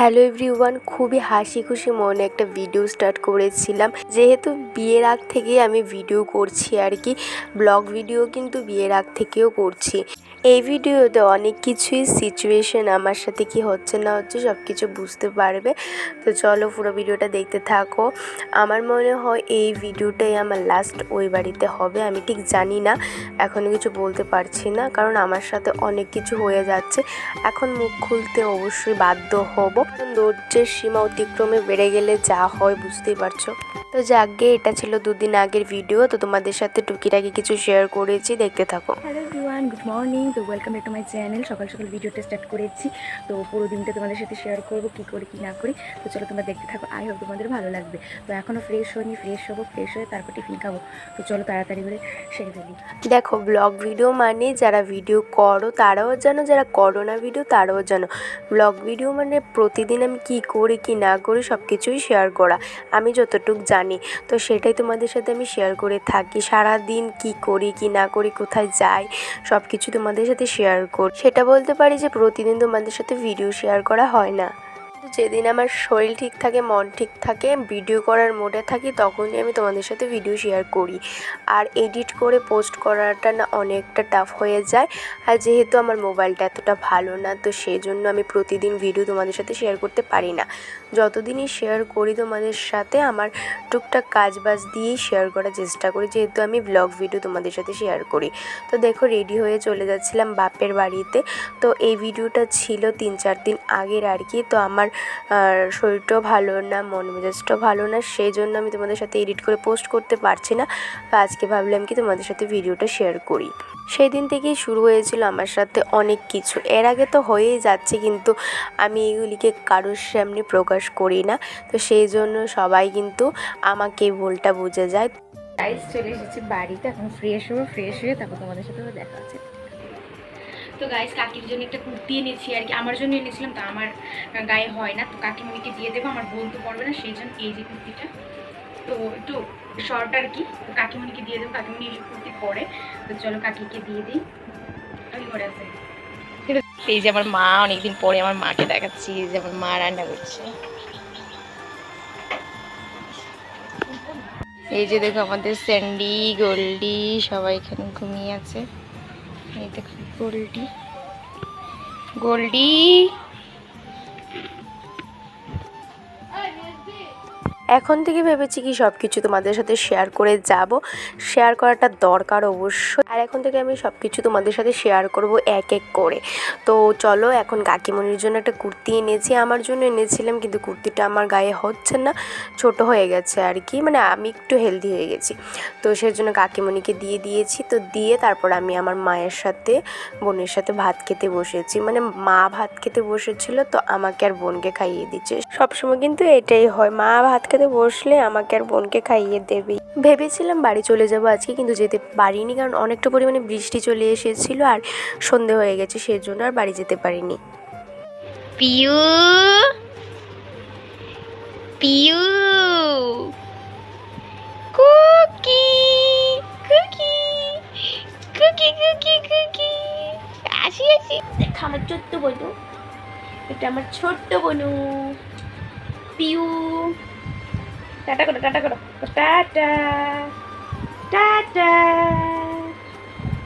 Hello everyone খুবই হাসি খুশি মনে একটা ভিডিও স্টার্ট করেছিলাম। যেহেতু বিয়ের আগ থেকেই আমি ভিডিও করছি আর কি ব্লগ ভিডিও কিন্তু বিয়ের আগ থেকেও করছি। এই ভিডিওতে অনেক কিছুই সিচুয়েশন আমার সাথে কি হচ্ছে না হচ্ছে সব কিছু বুঝতে পারবে। তো চলো পুরো ভিডিওটা দেখতে থাকো। আমার মনে হয় এই ভিডিওটাই আমার লাস্ট ওই বাড়িতে হবে, আমি ঠিক জানি না এখনও কিছু বলতে পারছি না, কারণ আমার সাথে অনেক কিছু হয়ে যাচ্ছে। এখন মুখ খুলতে অবশ্যই বাধ্য হব। ধৈর্যের সীমা অতিক্রমে বেড়ে গেলে যা হয় বুঝতেই পারছ। তো যাকে এটা ছিল দুদিন আগের ভিডিও তো তোমাদের সাথে টুকিটাকি কিছু শেয়ার করেছি দেখতে থাকো। হ্যালো এভরিওয়ান গুড মর্নিং তো welcome back to my channel সকাল সকাল ভিডিওটা স্টার্ট করেছি। তো পুরো দিনটা তোমাদের সাথে শেয়ার করব কী করি কী না করি। তো চলো তোমরা দেখতে থাকো আই হোপ তোমাদের ভালো লাগবে। তো এখনও ফ্রেশ হয়নি ফ্রেশ হব ফ্রেশ হয়ে তারপর টিফিন খাব। তো চলো তাড়াতাড়ি করে সেরে ফেলি। দেখো ব্লগ ভিডিও মানে যারা ভিডিও করো তারাও জানো যারা করো না ভিডিও তারাও জানো। ব্লগ ভিডিও মানে প্রতিদিন আমি কি করি কি না করি সব কিছুই শেয়ার করা। আমি যতটুকু জানি তো সেটাই তোমাদের সাথে আমি শেয়ার করে থাকি। সারা দিন কি করি, কি না করি, কোথায় যাই সব কিছু তোমাদের সাথে শেয়ার করি সেটা বলতে পারি যে প্রতিদিন তোমাদের সাথে ভিডিও শেয়ার করা হয় না। যেদিন আমার শরীর ঠিক থাকে, মন ঠিক থাকে ভিডিও করার মোডে থাকি, তখনই আমি তোমাদের সাথে ভিডিও শেয়ার করি। আর এডিট করে পোস্ট করাটা না অনেকটা টাফ হয়ে যায়। আর যেহেতু আমার মোবাইলটা এতটা ভালো না, তো সেই জন্য আমি প্রতিদিন ভিডিও তোমাদের সাথে শেয়ার করতে পারি না। যতদিনই শেয়ার করি তোমাদের সাথে, আমার টুকটাক কাজ বাজ দিয়েই শেয়ার করার চেষ্টা করি, যেহেতু আমি ব্লগ ভিডিও তোমাদের সাথে শেয়ার করি। তো দেখো রেডি হয়ে চলে যাচ্ছিলাম বাপের বাড়িতে। তো এই ভিডিওটা ছিল তিন চার দিন আগের আর কি, তো আমার আর শরীরটাও ভালো না, মন মেজাজটাও ভালো না সেই জন্য আমি তোমাদের সাথে এডিট করে পোস্ট করতে পারছি না। তো আজকে ভাবলাম কি তোমাদের সাথে ভিডিওটা শেয়ার করি। সেই দিন থেকেই শুরু হয়েছিল আমার সাথে অনেক কিছু। এর আগে তো হয়েই যাচ্ছে, কিন্তু আমি এগুলিকে কারোর সামনে প্রকাশ করি না। তো সেই জন্য সবাই কিন্তু আমাকে ভুলটা বুঝে যায়। চলে এসেছি বাড়িতে, এখন ফ্রেশ হব ফ্রেশ হয়ে তারপর তোমাদের সাথে দেখা আছে তো গাইজ কাকির জন্য একটা কুর্তি এনেছি আর কি। আমার জন্য এনেছিলাম, তা আমার গায়ে হয় না। তো কাকিমণিকে দিয়ে দেবো, আমার বোন তো পড়বে না, সেই জন্য এই যে কুর্তিটা। তো একটু শর্ট আর কি। তো কাকিমণিকে দিয়ে দেবো, কাকিমণি এইসব কুর্তি পরে। তো চলো কাকিকে দিয়ে দিই। ওই ঘরে আছে। এই যে আমার মা, অনেকদিন পরে আমার মাকে দেখাচ্ছি যে আমার মা রান্না করছে। এই যে দেখো আমাদের স্যান্ডি গোল্ডি সবাই এখানে ঘুমিয়ে আছে। এই দেখো গোল্ডি গোল্ডি এখন থেকে ভেবেছি কি সব কিছু তোমাদের সাথে শেয়ার করে যাব। শেয়ার করাটা দরকার অবশ্যই। আর এখন থেকে আমি সব কিছু তোমাদের সাথে শেয়ার করব এক এক করে। তো চলো, এখন কাকিমণির জন্য একটা কুর্তি এনেছি। আমার জন্য এনেছিলাম, কিন্তু কুর্তিটা আমার গায়ে হচ্ছে না। ছোট হয়ে গেছে আর কি। মানে আমি একটু হেলদি হয়ে গেছি। তো সেই জন্য কাকিমণিকে দিয়ে দিয়েছি। তো দিয়ে তারপর আমি আমার মায়ের সাথে, বোনের সাথে ভাত খেতে বসেছি। মানে মা ভাত খেতে বসেছিল, তো আমাকে আর বোনকে খাইয়ে দিচ্ছে। সবসময় কিন্তু এটাই হয়। মা ভাত খেতে বসলে আমাকে আর বোনকে খাইয়ে দেবে। ভেবেছিলাম বাড়ি চলে যাব আজকে কিন্তু যেতে পারিনি কারণ অনেকটা পরিমাণে বৃষ্টি চলে এসেছিল আর সন্ধে হয়ে গেছে সেই জন্য আর বাড়ি যেতে পারিনি। Piu! Piu! Cookie! Cookie! Cookie Cookie Cookie! আসি আসি। দেখা আমার ছোট্ট বনু। এটা আমার ছোট্ট বনু। পিউ! টাটা করো টাটা করো। টাটা। টাটা।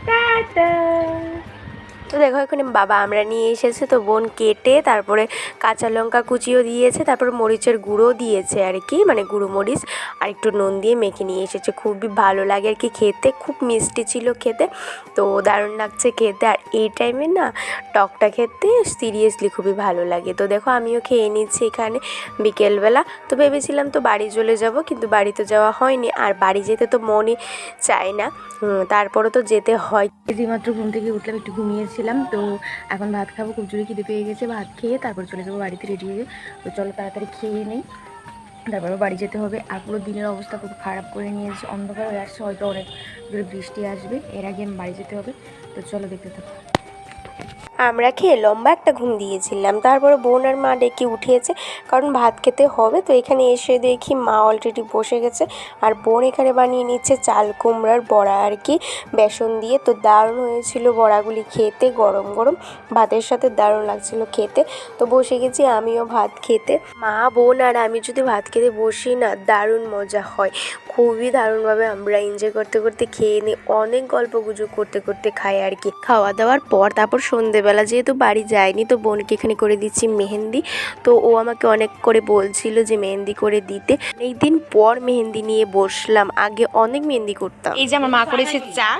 টাটা। তো দেখো, এখানে বাবা আমরা নিয়ে এসেছে তো বোন কেটে, তারপরে কাঁচা লঙ্কা কুচিও দিয়েছে, তারপর মরিচের গুঁড়ো দিয়েছে আর কি মানে গুঁড়ো মরিচ, আর একটু নুন দিয়ে মেখে নিয়ে এসেছে। খুবই ভালো লাগে আর কি খেতে, খুব মিষ্টি ছিল খেতে, তো দারুণ লাগছে খেতে। আর এই টাইমে না টকটা খেতে সিরিয়াসলি খুবই ভালো লাগে। তো দেখো, আমিও খেয়ে নিচ্ছি এখানে বিকেলবেলা। তো ভেবেছিলাম তো বাড়ি চলে যাব, কিন্তু বাড়ি তো যাওয়া হয়নি, আর বাড়ি যেতে তো মনই চায় না। তারপরে তো যেতে হয়। মাত্র ঘুম থেকে উঠলাম, একটু ঘুমিয়েছিলাম তো এখন ভাত খাব, খুব জোরে খিদে পেয়ে গেছে, ভাত খেয়ে তারপর চলে যাব বাড়িতে রেডি হয়ে। তো চলো তাড়াতাড়ি খেয়ে নেই। তারপরে বাড়ি যেতে হবে। আর পুরো দিনের অবস্থা খুব খারাপ করে নিয়েছে, অন্ধকার হয়ে আসছে, হয়তো অনেক বৃষ্টি আসবে। এর আগে বাড়ি যেতে হবে। তো চলো দেখতে থাকো। আমরা খেয়ে লম্বা একটা ঘুম দিয়েছিলাম। তারপরে বোন আর মা ডেকে উঠিয়েছে, কারণ ভাত খেতে হবে। তো এখানে এসে দেখি মা অলরেডি বসে গেছে। আর বোন এখানে বানিয়ে নিচ্ছে চাল কুমড়ার বড়া আর কি, বেসন দিয়ে। তো দারুণ হয়েছিল বড়াগুলি খেতে, গরম গরম। ভাতের সাথে দারুণ লাগছিল খেতে। তো বসে গেছি আমিও ভাত খেতে। মা, বোন আর আমি যদি ভাত খেতে বসি না, দারুণ মজা হয়। খুবই দারুণভাবে আমরা এনজয় করতে করতে খেয়ে নিই। অনেক গল্প গুজব করতে করতে খাই আর কি। খাওয়া দাওয়ার পর, তারপর সন্ধেবেলা যেহেতু বাড়ি যায়নি, তো বোনকে এখানে করে দিচ্ছি মেহেন্দি। তো ও আমাকে অনেক করে বলছিল যে মেহেন্দি করে দিতে। অনেক দিন পর মেহেন্দি নিয়ে বসলাম, আগে অনেক মেহেন্দি করতাম। এই যে আমার মা করেছে চা,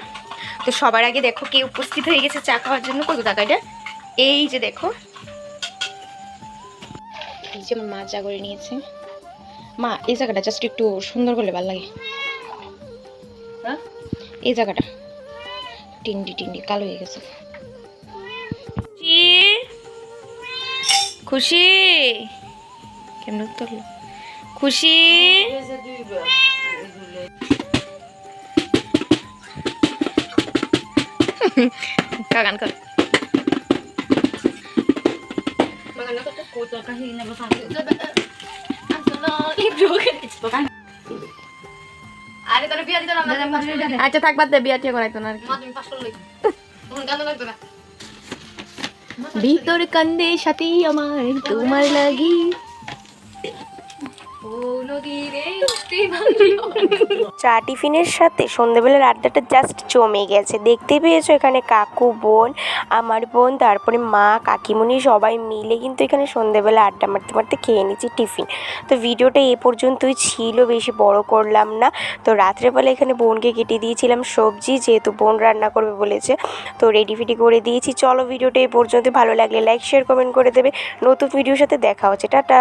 তো সবার আগে দেখো কে উপস্থিত হয়ে গেছে চা খাওয়ার জন্য। কত টাকা এটা? এই যে দেখো। এই যে আমার মা চা করে নিয়েছে। মা, এই জায়গাটা জাস্ট একটু সুন্দর করলে ভালো লাগে। হ্যাঁ? এই জায়গাটা। টিন্ডি টিন্ডি, কালো হয়ে গেছে। খুশি? কেমন উত্তর হলো? খুশি? কাগান কর আচ্ছা থাক বাদ দে বিয়া টিয়া করাইতো না আর কি। ভিতর কান্দে সাথী আমার তোমার লাগি। চা টিফিনের সাথে সন্ধেবেলার আড্ডাটা জাস্ট জমে গেছে। দেখতে পেয়েছ এখানে কাকু, বোন, আমার বোন, তারপরে মা কাকিমুনি সবাই মিলে কিন্তু এখানে সন্ধেবেলা আড্ডা মারতে মারতে খেয়ে নিচ্ছি টিফিন। তো ভিডিওটা এ পর্যন্তই ছিল, বেশি বড় করলাম না। তো রাত্রেবেলা এখানে বোনকে কেটে দিয়েছিলাম সবজি, যেহেতু বোন রান্না করবে বলেছে। তো রেডি ফিডি করে দিয়েছি। চলো ভিডিওটা এ পর্যন্ত ভালো লাগলে লাইক শেয়ার কমেন্ট করে দেবে। নতুন ভিডিওর সাথে দেখা হচ্ছে। টাটা!